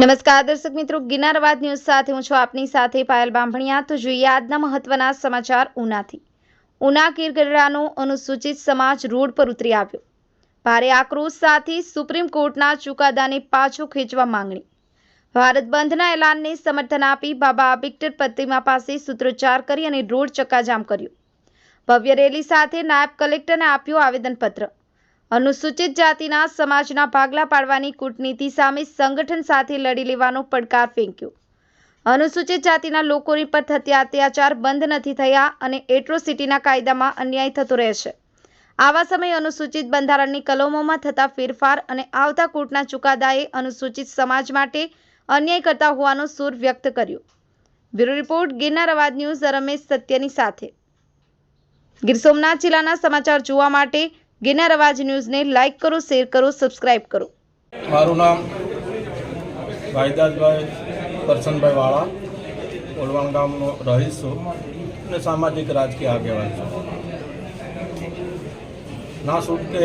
નમસ્કાર, દર્શક મિત્રો. ગિરનારવાદ ન્યૂઝ સાથે હું છું આપની સાથે પાયલ બાંભણિયા. તો જોઈએ આજના મહત્વના સમાચાર ઉનાથી. ઉના કિરગરાનો અનુસૂચિત સમાજ રોડ પર ઉતરી આવ્યો. ભારે આક્રોશ સાથે સુપ્રીમ કોર્ટના ચુકાદાને પાછો ખેંચવા માંગણી. ભારત બંધના એલાનને સમર્થન આપી બાબા વિક્ટર પ્રતિમા પાસે સૂત્રોચ્ચાર કરી અને રોડ ચક્કાજામ કર્યો. ભવ્ય રેલી સાથે નાયબ કલેક્ટરને આપ્યું આવેદનપત્ર. અનુસૂચિત જાતિના સમાજના ભાગલા પાડવાની કૂટનીતિ સામે સંગઠન સાથે લડી લેવાનો પડકાર ફેંક્યો. અનુસૂચિત જાતિના લોકોની પર થતી અત્યાચાર બંધ નથી થયા અને એટ્રોસિટીના કાયદામાં અન્યાય થતો રહેશે આવા સમયે અનુસૂચિત બંધારણની કલમોમાં થતા ફેરફાર અને આવતા કોર્ટના ચુકાદાએ અનુસૂચિત સમાજ માટે અન્યાય કરતા હોવાનો સૂર વ્યક્ત કર્યો. બ્યુરો રિપોર્ટ, ગિરનાર અવાજ ન્યૂઝ, રમેશ સત્યની સાથે. ગીર સોમનાથ જિલ્લાના સમાચાર જોવા માટે ગિરનાર અવાજ ન્યૂઝને લાઇક કરો, શેર કરો, સબસ્ક્રાઇબ કરો. મારું નામ ભાઈદાસભાઈ કરશનભાઈ વાળા ઓલવાણ ગામનો રહીશ છું અને સામાજિક રાજકીય આગેવાન છું. ના છૂટકે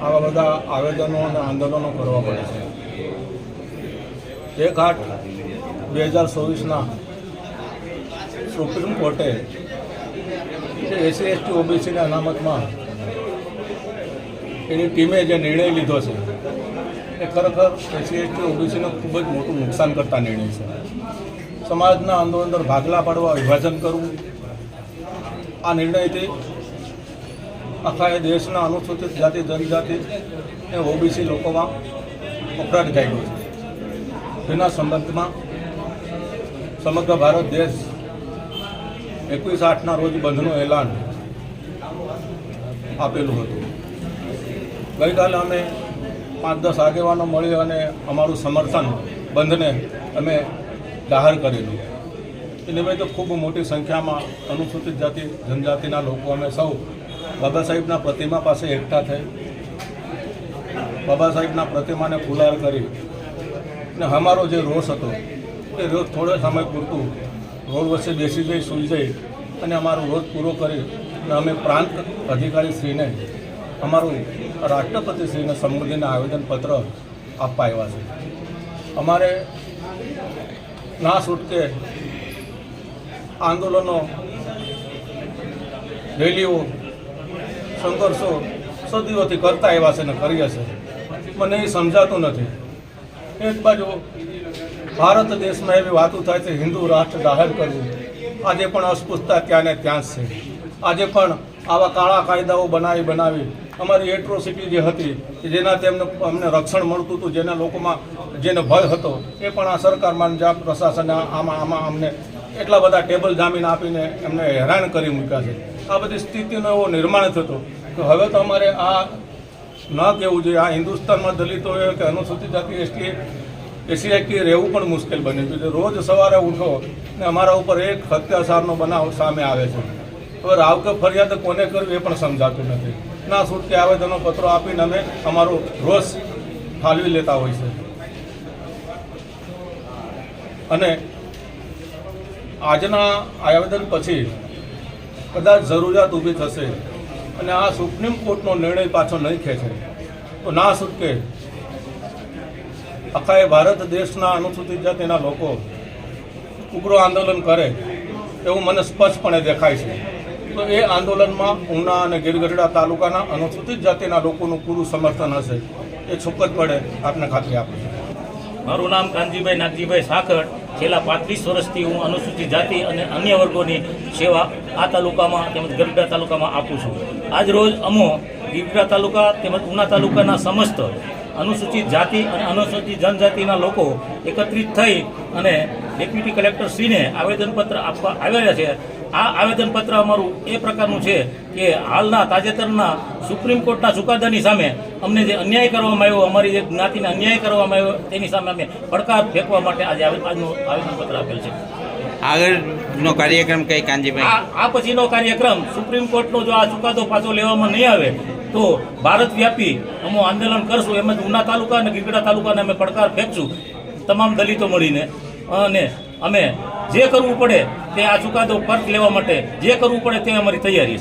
આવા બધા આવેદનો અને આંદોલનો કરવા પડે છે. એક આઠ બે હજાર ચોવીસના સુપ્રીમ કોર્ટે એસી એસટી, ઓબીસીના અનામતમાં એની ટીમે જે નિર્ણય લીધો છે, એ ખરેખર એસસી એસટી ઓબીસીને ખૂબ જ મોટું નુકસાન કરતા નિર્ણય છે. સમાજના અંદર અંદર ભાગલા પાડવા, વિભાજન કરવું, આ નિર્ણયથી આખા એ દેશના અનુસૂચિત જાતિ, જનજાતિ એ ઓબીસી લોકોમાં ઉકળાટ જાગ્યો છે. તેના સંબંધમાં સમગ્ર ભારત દેશ એકવીસ આઠના રોજ બંધનું એલાન આપેલું હતું. ગઈકાલે અમે પાંચ દસ આગેવાનો મળી અને અમારું સમર્થન બંધને અમે જાહેર કરેલું. ભાઈ તો ખૂબ મોટી સંખ્યામાં અનુસૂચિત જાતિ, જનજાતિના લોકો અમે સૌ બાબા સાહેબના પ્રતિમા પાસે એકઠા થઈ. બાબા સાહેબના પ્રતિમાને ફુલાર કરી. અને અમારો જે રોષ હતો, એ રોજ થોડો સમય પૂરતું રોડ વચ્ચે બેસી જઈ, સૂઈ જઈ અને અમારો રોજ પૂરો કરી અને અમે પ્રાંત અધિકારીશ્રીને અમારું રાષ્ટ્રપતિશ્રીને સંબોધીને આવેદનપત્ર આપવા આવ્યા છે. અમારે ના છૂટકે આંદોલનો, રેલીઓ, સંઘર્ષો સદીઓથી કરતા આવ્યા છે ને કરીએ છે. મને એ સમજાતું નથી. એક બાજુ ભારત દેશમાં એવી વાતો થાય છે, હિન્દુ રાષ્ટ્ર જાહેર કરવું. આજે પણ અસ્પૃશ્યતા ત્યાં ને ત્યાં જ છે. આજે પણ આવા કાળા કાયદાઓ બનાવી બનાવી અમારી એટ્રોસિટી જે હતી જેના એમને અમને રક્ષણ મળતું હતું, જેના લોકોમાં જેને ભય હતો, એ પણ આ સરકારમાં જ પ્રશાસન આમાં આમાં અમને એટલા બધા ટેબલ જામીન આપીને એમને હેરાન કરી મૂક્યા છે. આ બધી સ્થિતિનો એવો નિર્માણ થતો કે હવે તો અમારે આ ન કહેવું જોઈએ. આ હિન્દુસ્તાનમાં દલિતો કે અનુસૂચિત જાતિ એસટી, એસી, એસટી રહેવું પણ મુશ્કેલ બની ગયું છે રોજ સવારે ઉઠો ને અમારા ઉપર એક અત્યાચારનો બનાવ સામે આવે છે. હવે રાવકે ફરિયાદ કોને કરવી એ પણ સમજાતું નથી. ના છૂટકે આવેદનો પત્રો આપીને અમે અમારો રોષ ઠાલવી લેતા હોય છે. અને આજના આવેદન પછી કદાચ જરૂરિયાત ઊભી થશે અને આ સુપ્રીમ કોર્ટનો નિર્ણય પાછો નહીં ખેંચે, તો ના છૂટકે આખા એ ભારત દેશના અનુસૂચિત જાતિના લોકો ઉગ્ર આંદોલન કરે એવું મને સ્પષ્ટપણે દેખાય છે. તો એ આંદોલનમાં ઉના અને ગીરગઢડા તાલુકાના અનુસૂચિત જાતિના લોકોનું પૂરું સમર્થન હશે. એ ચોક્કસ પડે આપને ખાતરી આપું મારું નામ કાનજીભાઈ નાગજીભાઈ સાકર છેલ્લા પાંત્રીસ વર્ષથી હું અનુસૂચિત જાતિ અને અન્ય વર્ગોની સેવા આ તાલુકામાં તેમજ ગરડા તાલુકામાં આપું છું. આજ રોજ અમો ગીરડા તાલુકા તેમજ ઉના તાલુકાના સમસ્ત અનુસૂચિત જાતિ અને અનુસૂચિત જનજાતિના લોકો એકત્રિત થઈ અને ડેપ્યુટી કલેક્ટરશ્રીને આવેદનપત્ર આપવા આવેલા છે. આ આવેદનપત્ર અમારું એ પ્રકારનું છે કે હાલના તાજેતરના સુપ્રીમ કોર્ટના ચુકાદાની સામે અમને જે અન્યાય કરવામાં આવ્યો અમારી જે જ્ઞાતિને અન્યાય કરવામાં આવ્યો તેની સામે અમે પડકાર ફેંકવા માટે આજે આજનું આવેદનપત્ર આપેલ છે. આગળનો કાર્યક્રમ કઈ કાનજીભાઈ? આ આ પછીનો કાર્યક્રમ સુપ્રીમ કોર્ટનો જો આ ચુકાદો પાછો લેવામાં નહીં આવે તો ભારત વ્યાપી અમે આંદોલન કરશું. એમ જ ઉના તાલુકા અને ગીગડા તાલુકાને અમે પડકાર ફેંકશું તમામ દલિતો મળીને. અને અમે જે કરવું પડે તે આ ચુકાદો પરત લેવા માટે જે કરવું પડે તે અમારી તૈયારી છે.